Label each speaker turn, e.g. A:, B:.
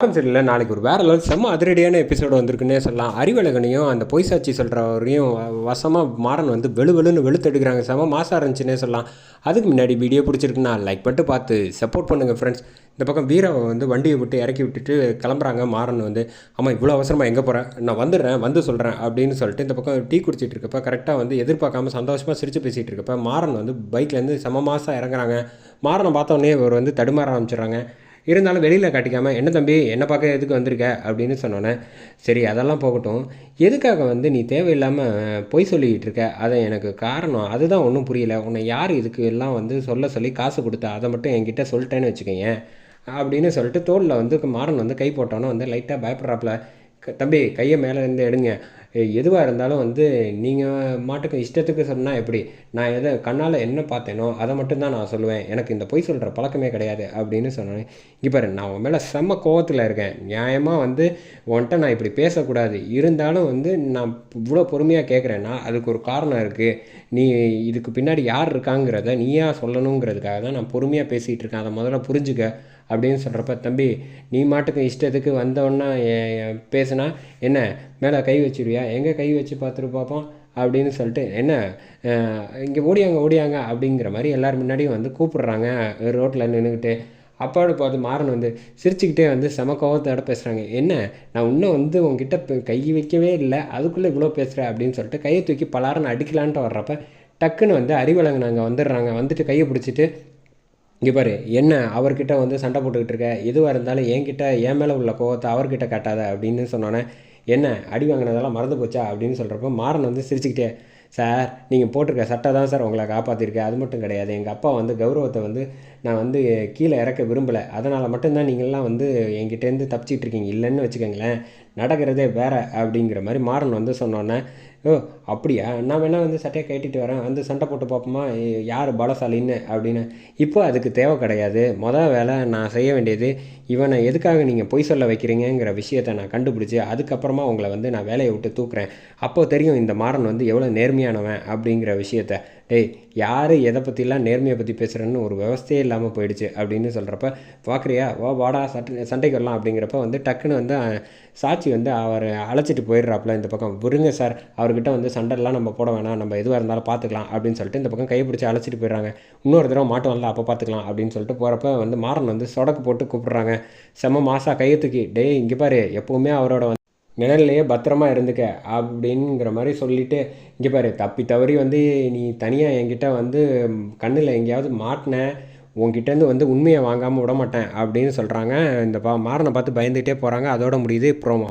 A: வணக்கம் சரியில்லை நாளைக்கு ஒரு வேற லெவல் செம்ம அதிரடியான எபிசோடு வந்திருக்குன்னே சொல்லலாம். அறிவழகனையும் அந்த பொய் சாட்சி சொல்கிறவரையும் வசமாக மாறன் வந்து வெளு வெளுன்னு வெளுத்தெடுக்கிறாங்க செம்ம மாசாக இருந்துச்சுன்னே சொல்லலாம். அதுக்கு முன்னாடி வீடியோ பிடிச்சிருக்குன்னா லைக் பண்ணிட்டு பார்த்து சப்போர்ட் பண்ணுங்கள் ஃப்ரெண்ட்ஸ் இந்த பக்கம் வீராவை வந்து வண்டியை விட்டு இறக்கி விட்டுட்டு கிளம்புறாங்க. மாறன் வந்து ஆமாம் இவ்வளோ அவசரமாக எங்கே போகிறேன் நான் வந்துடுறேன் வந்து சொல்கிறேன் அப்படின்னு சொல்லிட்டு இந்த பக்கம் டீ குடிச்சிட்டு இருக்கப்ப கரெக்டாக வந்து எதிர்பார்க்காம சந்தோஷமாக சிரித்து பேசிகிட்டு இருக்கப்ப மாறன் வந்து பைக்லேருந்து செம மாதம் இறங்குறாங்க. மாறனை பார்த்தோன்னே இவர் வந்து தடுமாற ஆரம்பிச்சிடுறாங்க. இருந்தாலும் வெளியில் காட்டிக்காமல் என்ன தம்பி என்ன பார்க்க எதுக்கு வந்திருக்க? அப்படின்னு சொன்னோன்னே சரி அதெல்லாம் போகட்டும். எதுக்காக வந்து நீ தேவையில்லாமல் பொய் சொல்லிக்கிட்டு இருக்க? அதை எனக்கு காரணம். அதுதான் ஒன்றும் புரியல. உன்னை யார் இதுக்கு எல்லாம் வந்து சொல்ல சொல்லி காசு கொடுத்தா? அதை மட்டும் என்கிட்ட சொல்லிட்டேன்னு வச்சுக்கோங்க அப்படின்னு சொல்லிட்டு தோளில் வந்து மாறன் வந்து கை போட்டோன்னே வந்து லைட்டாக பயப்படுறாப்புல. தம்பி கையை மேலே இருந்து எடுங்க. எதுவாக இருந்தாலும் வந்து நீங்கள் மாட்டுக்கு இஷ்டத்துக்கு சொன்னால் எப்படி? நான் எதை கண்ணால் என்ன பார்த்தேனோ அதை மட்டும்தான் நான் சொல்லுவேன். எனக்கு இந்த பொய் சொல்கிற பழக்கமே கிடையாது அப்படின்னு சொன்னேன். இங்கே பாரு நான் உன் மேலே செம்ம கோவத்தில் இருக்கேன். நியாயமாக வந்து உன்கிட்ட நான் இப்படி பேசக்கூடாது. இருந்தாலும் வந்து நான் இவ்வளோ பொறுமையாக கேட்குறேன்னா அதுக்கு ஒரு காரணம் இருக்குது நீ இதுக்கு பின்னாடி யார் இருக்காங்கிறத நீயா சொல்லணுங்கிறதுக்காக தான் நான் பொறுமையாக பேசிகிட்டு இருக்கேன். அதை முதல்ல புரிஞ்சுக்க. அப்படின்னு சொல்கிறப்ப தம்பி நீ மாட்டுக்கு இஷ்டத்துக்கு வந்தோன்னா பேசுனா என்ன மேலே கை வச்சிருவியா? எங்கே கை வச்சு பார்த்துட்டு பார்ப்போம்? அப்படின்னு சொல்லிட்டு என்ன இங்கே ஓடியாங்க ஓடியாங்க அப்படிங்கிற மாதிரி எல்லார் முன்னாடியும் வந்து கூப்பிடுறாங்க ரோட்டில் நின்றுக்கிட்டு அப்பாவோட பார்த்து மாறன் வந்து சிரிச்சுக்கிட்டே வந்து செம கோவத்தோட பேசுகிறாங்க என்ன நான் இன்னும் வந்து உங்ககிட்ட கை வைக்கவே இல்லை அதுக்குள்ளே இவ்வளோ பேசுகிறேன் அப்படின்னு சொல்லிட்டு கையை தூக்கி பலாரன் அடிக்கலான்ட்டு வர்றப்ப டக்குன்னு வந்து அறிவழங்குனாங்க வந்துடுறாங்க வந்துட்டு கையை பிடிச்சிட்டு இங்கே பாரு என்ன அவர்கிட்ட வந்து சண்டை போட்டுக்கிட்டு இருக்க? எதுவாக இருந்தாலும் என்கிட்ட என் மேலே உள்ள கோவத்தை அவர்கிட்ட காட்டாத அப்படின்னு சொன்னோன்னே என்ன அடி வாங்கினதெல்லாம் மறந்து போச்சா அப்படின்னு சொல்கிறப்ப மாறன் வந்து சிரிச்சுக்கிட்டே சார் நீங்கள் போட்டிருக்க சட்டை தான் சார் உங்களை காப்பாற்றிருக்கேன் அது மட்டும் கிடையாது. எங்கள் அப்பா வந்து கௌரவத்தை வந்து நான் வந்து கீழே இறக்க விரும்பலை. அதனால் மட்டும்தான் நீங்கள்லாம் வந்து என்கிட்டேருந்து தப்பிச்சிட்டு இருக்கீங்க. இல்லைன்னு வச்சுக்கோங்களேன் நடக்கிறதே வேற. அப்படிங்கிற மாதிரி மாறன் வந்து சொன்னோன்னே ஓ அப்படியா? நான் வேணால் வந்து சட்டையை கட்டிட்டு வரேன். வந்து சண்டை போட்டு பார்ப்போமா? யார் பலசாலின்னு அப்படின்னு. இப்போ அதுக்கு தேவை கிடையாது. மொதல் வேலை நான் செய்ய வேண்டியது இவனை எதுக்காக நீங்கள் பொய் சொல்ல வைக்கிறீங்கங்கிற விஷயத்தை நான் கண்டுபிடிச்சி அதுக்கப்புறமா உங்களை வந்து நான் வேலையை விட்டு தூக்குறேன். அப்போ தெரியும் இந்த மாறன் வந்து எவ்வளோ நேர்மையானவன் அப்படிங்கிற விஷயத்த. டேய் யார் எதை பற்றிலாம் நேர்மையை பற்றி பேசுகிறேன்னு ஒரு விவஸ்தையே இல்லாமல் போயிடுச்சு அப்படின்னு சொல்கிறப்ப பார்க்குறியா வா வாடா சட்டை சண்டைக்கு வரலாம் அப்படிங்கிறப்ப வந்து டக்குன்னு வந்து சாட்சி வந்து அவர் அழைச்சிட்டு போயிடுறாப்புல இந்த பக்கம். விருங்க சார் அவர்கிட்ட வந்து சண்டைலாம் நம்ம போட வேணாம் நம்ம எதுவாக இருந்தாலும் பார்த்துக்கலாம் அப்படின்னு சொல்லிட்டு இந்த பக்கம் கை பிடிச்சி அழைச்சிட்டு போயிடுறாங்க. இன்னொரு தடவை மாட்டோம்ல வரல அப்போ பார்த்துக்கலாம் அப்படின்னு சொல்லிட்டு போகிறப்ப வந்து மாறன் வந்து சொடக்கு போட்டு கூப்பிட்றாங்க. செம்ம மாசா கையை தூக்கி டே இங்கே பாரு எப்போவுமே அவரோட வந்து நிழல்லையே பத்திரமா இருந்துக்க அப்படிங்கிற மாதிரி சொல்லிட்டு இங்கே பாரு தப்பி தவறி வந்து நீ தனியாக என்கிட்ட வந்து கண்ணில் எங்கேயாவது மாட்டின உன்கிட்டேருந்து வந்து உண்மையை வாங்காமல் விட மாட்டேன் அப்படின்னு சொல்கிறாங்க இந்த பா மாறனை பார்த்து பயந்துகிட்டே போகிறாங்க அதோட முடியுது ப்ரோமோ